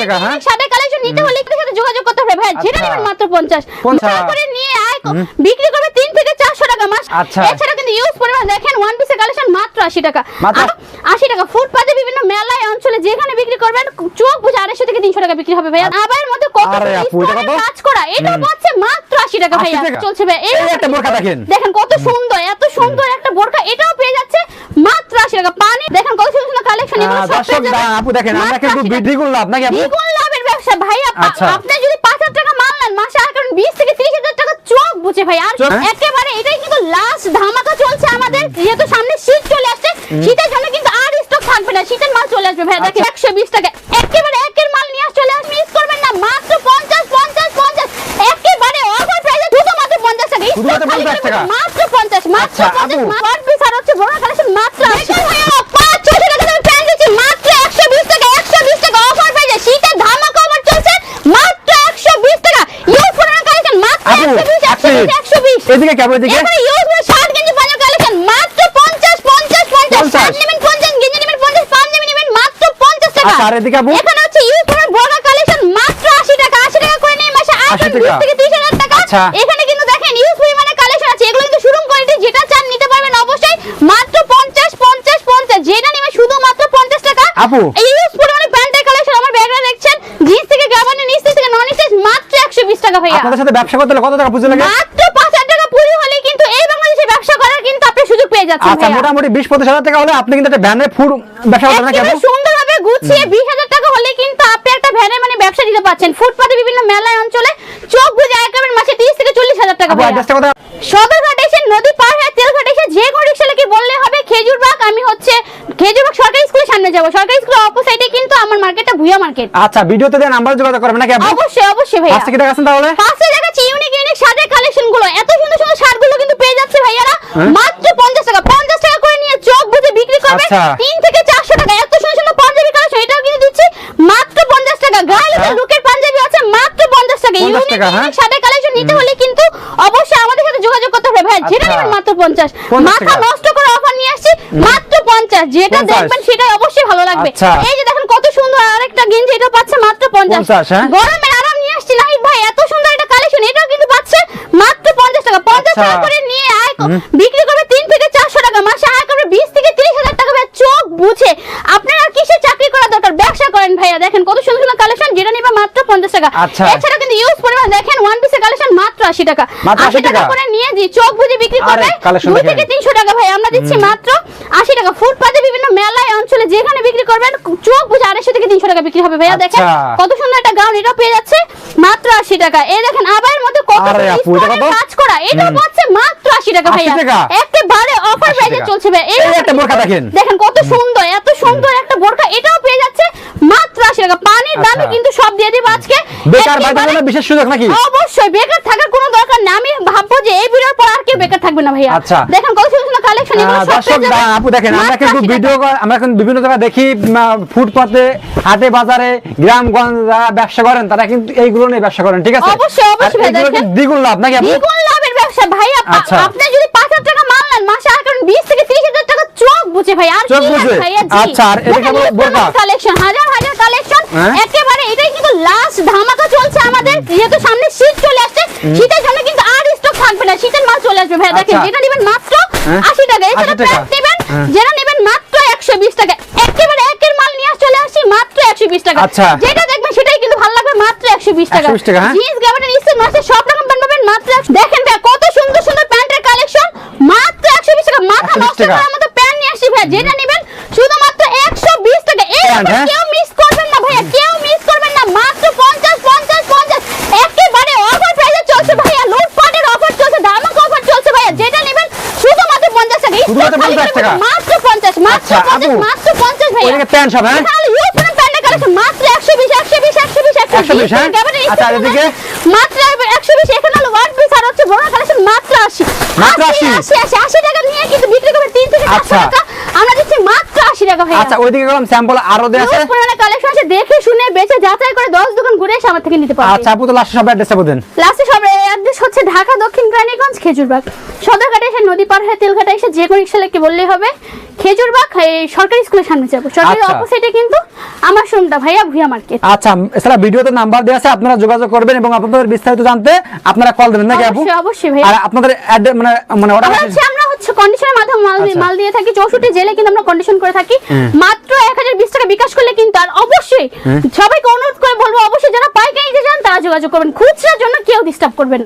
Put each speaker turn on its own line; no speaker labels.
টাকা, হ্যাঁ?
সাদা কালেকশন নিতে হলে একটু সাথে যোগাযোগ করতে হবে ভাই যেটা
আচ্ছা।
নেবেন মাত্র 50
50
করে নিয়ে আয় বিক্রি করবে 3 থেকে 400 টাকা মাস
আচ্ছা।
এছাড়া কিন্তু ইউজ পরিমাণ দেখেন ওয়ান পিসের কালেকশন মাত্র 80 টাকা
মাত্র?
80 টাকা ফুটপাতে বিভিন্ন মেলায় অঞ্চলে যেখানে বিক্রি করবেন চোখ বুঝে 250 থেকে 300 টাকা বিক্রি হবে ভাই আবার মধ্যে কত? কাজ করা এটা
হুম।
মাত্র 80 টাকা
80
ভাইয়া
টাকা?
চলছে ভাই
এই একটা বোরকা দেখেন।
দেখেন কত সুন্দর এত সুন্দর একটা বোরকা এটাও পেয়ে যাচ্ছে মাত্র 80 টাকা পানি দেখেন কত সুন্দর সুন্দর কালেকশন এগুলো
দর্শক
পেয়ে যাবেন
দা- আপু দেখেন আমরা
মাত্র
কিন্তু
80
করলাম নাকি আপু
লাভের ব্যবসা ভাই
আচ্ছা।
আপনি যদি 5000 টাকা মাল নেন মাসে আর কারণ 20 থেকে 30 টাকা চোখ বুঝে ভাই আর একেবারে এটাই কিন্তু লাস্ট ধামাকা চলছে আমাদের যেহেতু সামনে শীত চলে আসছে শীতের জন্য কিন্তু আর স্টক থাকবে না শীতের মাল চলে আসবে ভাই দেখেন
আচ্ছা।
120 টাকা একেবারে একের মাল নিয়ে চলে আস মিস করবেন না মাত্র 50 50 50 একেবারে অফার প্রাইসে শুধুমাত্র 50 টাকা
শুধুমাত্র 50 টাকা?
মাত্র 50 মাত্র
আচ্ছা,
50
আপু।
আর হচ্ছে বড় কালেকশন মাত্র 80 ভাইয়া 500 টাকা দামের প্যান্ট দিচ্ছি মাত্র 120 টাকা 120 টাকা অফার প্রাইসে শীতের ধামাকা অফার চলছে মাত্র 120 টাকা। ইউজ করার কালেকশন মাত্র
আপু
120
এক মিনিট
120
এদিকে কেমন এদিকে?
এবারে ইউজ করে শার্ট গেঞ্জি পাঞ্জাবি কালেকশন মাত্র 50 50 50
50
শার্ট নেবেন 50 গেঞ্জি নেবেন 50 পাঞ্জাবি নেবেন মাত্র 50 টাকা।
আচ্ছা, আর এদিকে আপু?
এখানে হচ্ছে ইউজ করার বড় কালেকশন মাত্র 80 টাকা 80 টাকা করে নিয়ে মাসে
80
80 থেকে 30 টাকা।
আচ্ছা।
এখানে কিন্তু দেখেন ইউজ পরিমাণে কালেকশন আছে এগুলো কিন্তু শোরুম কোয়ালিটি যেটা চান নিতে পারবেন অবশ্যই মাত্র 50 50 50 যেটা নেবে শুধুমাত্র 50 টাকা
আপু।
এই ইউজ পরিমাণে প্যান্টের কালেকশন আমার ব্যাগটা দেখছেন জিন্স থেকে গাবানের নিচ থেকে নন স্টেজ মাত্র 120 টাকা ভাইয়া।
আপনাদের সাথে ব্যবসা করতে কত টাকা পুঁজি লাগে?
মাত্র 5000 টাকা পুঁজি হলে কিন্তু এই বাংলাদেশে ব্যবসা করার কিন্তু আপনি সুযোগ পেয়ে যাচ্ছেন
আচ্ছা মোটামুটি টাকা হলে আপনি কিন্তু একটা ভ্যানে ফুড ব্যবসা করতে আপু
সুন্দরভাবে গুছিয়ে 20000 টাকা হলে কিন্তু আপনি একটা ভ্যানে মানে ব্যবসা দিতে পারছেন ফুটপাতে বিভিন্ন মেলায় অঞ্চলে চোখ বুঝে একেবারে মাসে 30 থেকে 40000 টাকা
আপু
ভাইয়া।
অ্যাড্রেসটা কথা
সদরঘাট এসে নদী পার হয়ে তেলঘাট এসে যে কোনো রিক্সালাকে বললে হবে খেজুরবাগ আমি হচ্ছে খেজুরবাগ স্কুলের যাব। সরকারি স্কুলের অপোজিটে কিন্তু আমার মার্কেটটা ভুয়া মার্কেট
আচ্ছা ভিডিওতে দেন নাম্বার যোগাযোগ করবেন নাকি
অবশ্যই অবশ্যই ভাইয়া।
আজকে কি দেখাচ্ছেন তাহলে?
পাশে দেখাচ্ছি ইউনিক ইউনিক শার্টের কালেকশনগুলো। এত সুন্দর সুন্দর শার্টগুলো কিন্তু পেয়ে যাচ্ছে ভাইয়ারা।
হ্যাঁ?
মাত্র 50 টাকা। 50 টাকা করে নিয়ে চোখ বুঝে বিক্রি করবে।
আচ্ছা।
3 থেকে 400 টাকা। এত সুন্দর সুন্দর পাঞ্জাবি কালেকশন এটাও কিন্তু দিচ্ছি। মাত্র 50 টাকা। গায়ে
আচ্ছা।
লুকের পাঞ্জাবি আছে মাত্র 50 টাকা।
50
ইউনিক
টাকা, হ্যাঁ?
ইউনিক শার্টের কালেকশন নিতে হলে কিন্তু অবশ্যই আমাদের যোগাযোগ করতে হবে ভাই। যেটা
আচ্ছা।
নেবেন মাত্র 50
50
মাথা
টাকা।
নষ্ট করে অফার নিয়ে আসছি মাত্র 50 যেটা দেখবেন সেটাই অবশ্যই ভালো লাগবে।
আচ্ছা।
এই যে দেখেন কত সুন্দর আরেকটা গেঞ্জি এটা পাচ্ছে মাত্র 50
50, হ্যাঁ?
গরমের আরাম নিয়ে আসছি নাহিদ ভাই এত সুন্দর একটা কালেকশন এটাও কিন্তু পাচ্ছে মাত্র 50 টাকা। 50 টাকা
আচ্ছা।
করে নিয়ে আয় বিক্রি করবে 3 থেকে 400 টাকা। মাসে আয় করবে 20 থেকে 30 হাজার টাকা। ভাই চোখ বুঝে। আপনারা কিসে চাকরি করা দরকার? ব্যবসা করেন ভাইয়া দেখেন কত সুন্দর সুন্দর কালেকশন যেটা নিবে মাত্র 50 টাকা। এছাড়া কিন্তু ইউজ পরিমাণ দেখেন ওয়ান কালেকশন মাত্র 80 টাকা
মাত্র 80 টাকা?
করে নিয়ে দি চোখ বুঝে বিক্রি করবে
collection
2 থেকে 300 টাকা ভাই আমরা দিচ্ছি মাত্র 80 টাকা ফুটপাতে বিভিন্ন মেলায় অঞ্চলে যেখানে বিক্রি করবেন চোখ বুঝে 250 থেকে 300 টাকা বিক্রি হবে ভাইয়া দেখেন
আচ্ছা।
কত সুন্দর একটা গাউন এটাও পেয়ে যাচ্ছে মাত্র 80 টাকা এই দেখেন আবায়ের মধ্যে কত
এটা?
কাজ করা এটাও
হুম।
পাচ্ছে মাত্র 80 টাকা
80
ভাইয়া
টাকা?
একেবারে অফার
80
প্রাইসে চলছে ভাই
এই একটা বোরকা দেখেন।
দেখেন কত সুন্দর এত সুন্দর একটা বোরকা এটাও পেয়ে যাচ্ছে মাত্র 80 টাকা পানির দামে
আচ্ছা।
দিয়ে দিব আজকে।
বেকার ভাইদের জন্য বিশেষ সুযোগ নাকি?
অবশ্যই বেকার থাকার কোনো দরকার না। আমি ভাববো যে এই ভিডিওর পর আর কেউ বেকার থাকবে না ভাইয়া।
আচ্ছা।
দেখেন কত সুন্দর সুন্দর কালেকশন এগুলো
দর্শক আপু দেখেন আমরা কিন্তু ভিডিও আমরা কিন্তু বিভিন্ন জায়গায় দেখি ফুটপাতে হাটে বাজারে গ্রামগঞ্জ যারা ব্যবসা করেন তারা কিন্তু এইগুলো নিয়ে ব্যবসা করেন ঠিক আছে?
অবশ্যই, অবশ্যই ভাই, দেখেন।
দ্বিগুণ লাভ নাকি আপু?
দ্বিগুণ লাভের ব্যবসা ভাই
আচ্ছা।
আপনি যদি 5000 টাকা মাল নেন মাসে আর কারণ 20 থেকে 30 হাজার টাকা চোখ বুঝে ভাই আর
চোখ বুঝে? আচ্ছা, আর এদিকে আবার বোরকা?
কালেকশন হাজার হাজার কালেকশন
হ্যাঁ?
একেবারে এটাই কিন্তু লাস্ট ধামাকা চলছে আমাদের যেহেতু সামনে শীত চলে আসছে শীতের জন্য কিন্তু আর স্টক থাকবে না শীতের মাল চলে আসবে ভাই দেখেন
আচ্ছা।
যেটা নেবেন মাত্র
হ্যাঁ?
80 টাকা এছাড়া
80 টাকা।
প্যান্ট নেবেন
হ্যাঁ।
যেটা নেবেন মাত্র 120 টাকা একেবারে একের মাল নিয়ে চলে আসছি মাত্র 120 টাকা
আচ্ছা।
যেটা দেখবেন সেটাই কিন্তু ভালো লাগবে মাত্র 120 টাকা
120 টাকা, হ্যাঁ?
জিন্স গাবানের নিচে মাসে সব রকম প্যান্ট পাবেন মাত্র দেখেন ভাই কত সুন্দর সুন্দর প্যান্টের কালেকশন মাত্র 120 টাকা মাথা নষ্ট। করার মতো প্যান্ট নিয়ে আসি ভাই যেটা নেবেন শুধুমাত্র 120
প্যান্ট,
offer
হ্যাঁ?
কেউ মিস করবেন না ভাইয়া কেউ মিস করবেন না মাত্র 50 50 50 একেবারে অফার প্রাইসে চলছে ভাইয়া লুটপাটের অফার চলছে ধামাকা অফার চলছে ভাইয়া যেটা নেবেন শুধুমাত্র 50 টাকা
শুধুমাত্র 50 টাকা?
মাত্র 50 মাত্র
আচ্ছা,
50 মাত্র 50 ভাইয়া
ওইদিকে প্যান্ট সব হ্যাঁ
তাহলে ইউজ করেন প্যান্টের কালেকশন মাত্র 120 120 120
120, হ্যাঁ? আচ্ছা, এদিকে?
মাত্র 120 এখানে হলো ওয়ান পিস আর হচ্ছে বড় কালেকশন মাত্র 80
মাত্র
80
80?
80 80 টাকা নিয়ে কিন্তু বিক্রি করবে 3 থেকে 400
আচ্ছা।
টাকা মাত্র 80 টাকা ভাই
আচ্ছা ওইদিকে গেলাম স্যাম্পল আরও দেয়া আছে।
ইউজ কালেকশন আছে দেখে শুনে বেচে যাচাই করে 10 দোকান ঘুরে এসে আমার থেকে নিতে পারবে।
আচ্ছা আপু তো লাস্ট সব অ্যাড্রেসটা বলেন
লাস্টে সব অ্যাড্রেস অ্যাড্রেস হচ্ছে ঢাকা দক্ষিণ রানীগঞ্জ খেজুরবাগ। সদরঘাটে এসে নদী পার হয়ে তেলঘাটে এসে যে কোনো রিক্সালাকে বললেই হবে খেজুরবাগ সরকারি স্কুলের সামনে যাব। সরকারি
আচ্ছা।
অপোজিটে কিন্তু আমার শোরুমটা ভাইয়া ভুয়া মার্কেট
আচ্ছা এছাড়া ভিডিওতে নাম্বার দেওয়া আছে আপনারা যোগাযোগ করবেন এবং আপনাদের বিস্তারিত জানতে আপনারা কল দেবেন নাকি আপু?
অবশ্যই অবশ্যই
আর আপনাদের মানে মানে
আমরা হচ্ছে কন্ডিশনের মাধ্যমে মাল দিয়ে-
আচ্ছা।
মাল দিয়ে থাকি চৌষট্টি জেলে কিন্তু আমরা কন্ডিশন করে থাকি মাত্র এক হাজার বিশ টাকা বিকাশ করলে কিন্তু আর অবশ্যই সবাইকে অনুরোধ করে বলব অবশ্যই যারা পাইকারি যান তারা যোগাযোগ করবেন খুচরার জন্য কেউ ডিস্টার্ব করবেন।